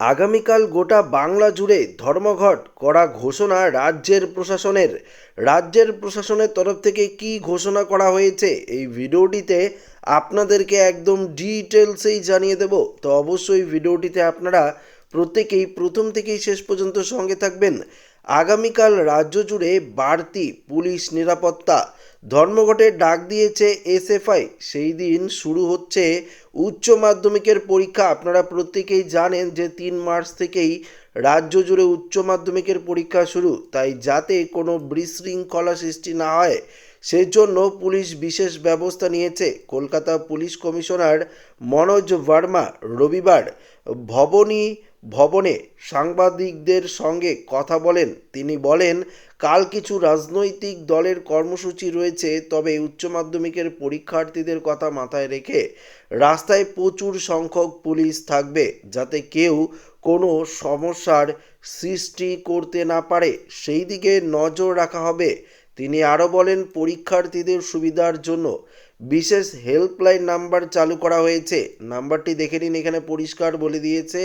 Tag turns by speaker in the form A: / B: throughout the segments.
A: আগামীকাল গোটা বাংলা জুড়ে ধর্মঘট করা ঘোষণা রাজ্যের প্রশাসনের। রাজ্যের প্রশাসনের তরফ থেকে কি ঘোষণা করা হয়েছে এই ভিডিওটিতে আপনাদেরকে একদম ডিটেলসেই জানিয়ে দেব। তো অবশ্যই ভিডিওটিতে আপনারা প্রত্যেকেই প্রথম থেকেই শেষ পর্যন্ত সঙ্গে থাকবেন। আগামীকাল রাজ্য জুড়ে বাড়তি পুলিশ নিরাপত্তা। ধর্মঘটের ডাক দিয়েছে এসএফআই। সেই দিন শুরু হচ্ছে উচ্চ মাধ্যমিকের পরীক্ষা। আপনারা প্রত্যেকেই জানেন যে তিন মার্চ থেকেই রাজ্য জুড়ে উচ্চ মাধ্যমিকের পরীক্ষা শুরু। তাই যাতে কোনো বিশৃঙ্খলা সৃষ্টি না হয়, সেজন্য পুলিশ বিশেষ ব্যবস্থা নিয়েছে। কলকাতা পুলিশ কমিশনার মনোজ ভার্মা রবিবার ভবনী ভবনে সাংবাদিকদের সঙ্গে কথা বলেন। তিনি বলেন, কাল কিছু রাজনৈতিক দলের কর্মসূচি রয়েছে, তবে উচ্চ মাধ্যমিকের পরীক্ষার্থীদের কথা মাথায় রেখে রাস্তায় প্রচুর সংখ্যক পুলিশ থাকবে, যাতে কেউ কোনো সমস্যার সৃষ্টি করতে না পারে। সেই দিকে নজর রাখা হবে। তিনি আরও বলেন, পরীক্ষার্থীদের সুবিধার জন্য বিশেষ হেল্পলাইন নাম্বার চালু করা হয়েছে। নাম্বারটি দেখে নিন, এখানে পরিষ্কার বলে দিয়েছে।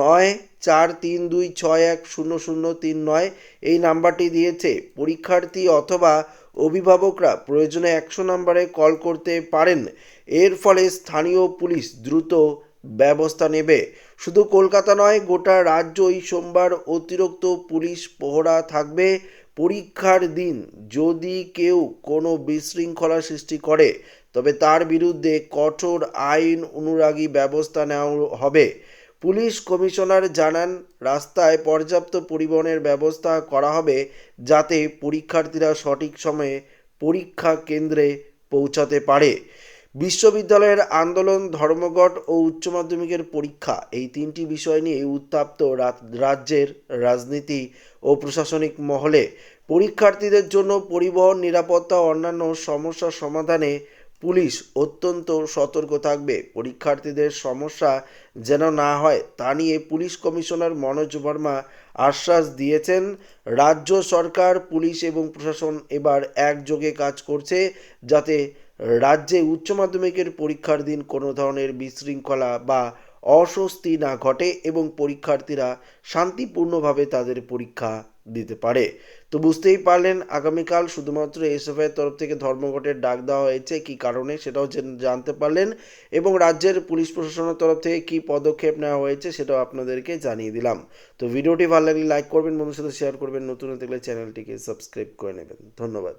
A: নয়, চার, তিন, দুই, ছয়, এক, শূন্য শূন্য, তিন, নয়, এই নাম্বারটি দিয়েছে। পরীক্ষার্থী অথবা অভিভাবকরা প্রয়োজনে একশো নম্বরে কল করতে পারেন। এর ফলে স্থানীয় পুলিশ দ্রুত ব্যবস্থা নেবে। শুধু কলকাতা নয়, গোটা রাজ্যই সোমবার অতিরিক্ত পুলিশ পহরা থাকবে। পরীক্ষার দিন যদি কেউ কোনো বিশৃঙ্খলা সৃষ্টি করে, তবে তার বিরুদ্ধে কঠোর আইন অনুরাগী ব্যবস্থা নেওয়া হবে। পুলিশ কমিশনার জানান, রাস্তায় পর্যাপ্ত পরিবহনের ব্যবস্থা করা হবে যাতে পরীক্ষার্থীরা সঠিক সময়ে পরীক্ষা কেন্দ্রে পৌঁছাতে পারে। বিশ্ববিদ্যালয়ের আন্দোলন, ধর্মঘট ও উচ্চ মাধ্যমিকের পরীক্ষা এই তিনটি বিষয় নিয়ে উত্তাপ্ত রাজ্যের রাজনীতি ও প্রশাসনিক মহলে পরীক্ষার্থীদের জন্য পরিবহন, নিরাপত্তা অন্যান্য সমস্যা সমাধানে পুলিশ অত্যন্ত সতর্ক থাকবে। পরীক্ষার্থীদের সমস্যা যেন না হয় তা নিয়ে পুলিশ কমিশনার মনোজ বর্মা আশ্বাস দিয়েছেন। রাজ্য সরকার, পুলিশ এবং প্রশাসন এবার একযোগে কাজ করছে যাতে রাজ্যে উচ্চ মাধ্যমিকের পরীক্ষার দিন কোনো ধরনের বিশৃঙ্খলা বা অস্বস্তি না ঘটে এবং পরীক্ষার্থীরা শান্তিপূর্ণভাবে তাদের পরীক্ষা দিতে পারে। তো বুঝতেই পারলেন, আগামীকাল শুধুমাত্র এসএফআই তরফ থেকে ধর্মঘটের ডাক দেওয়া হয়েছে, কী কারণে সেটাও জেন- জানতে পারলেন এবং রাজ্যের পুলিশ প্রশাসনের তরফ থেকে কী পদক্ষেপ নেওয়া হয়েছে সেটাও আপনাদেরকে জানিয়ে দিলাম। তো ভিডিওটি ভালো লাগলে লাইক করবেন বন্ধুর সাথে শেয়ার করবেন, নতুন গেলে চ্যানেলটিকে সাবস্ক্রাইব করে নেবেন। ধন্যবাদ।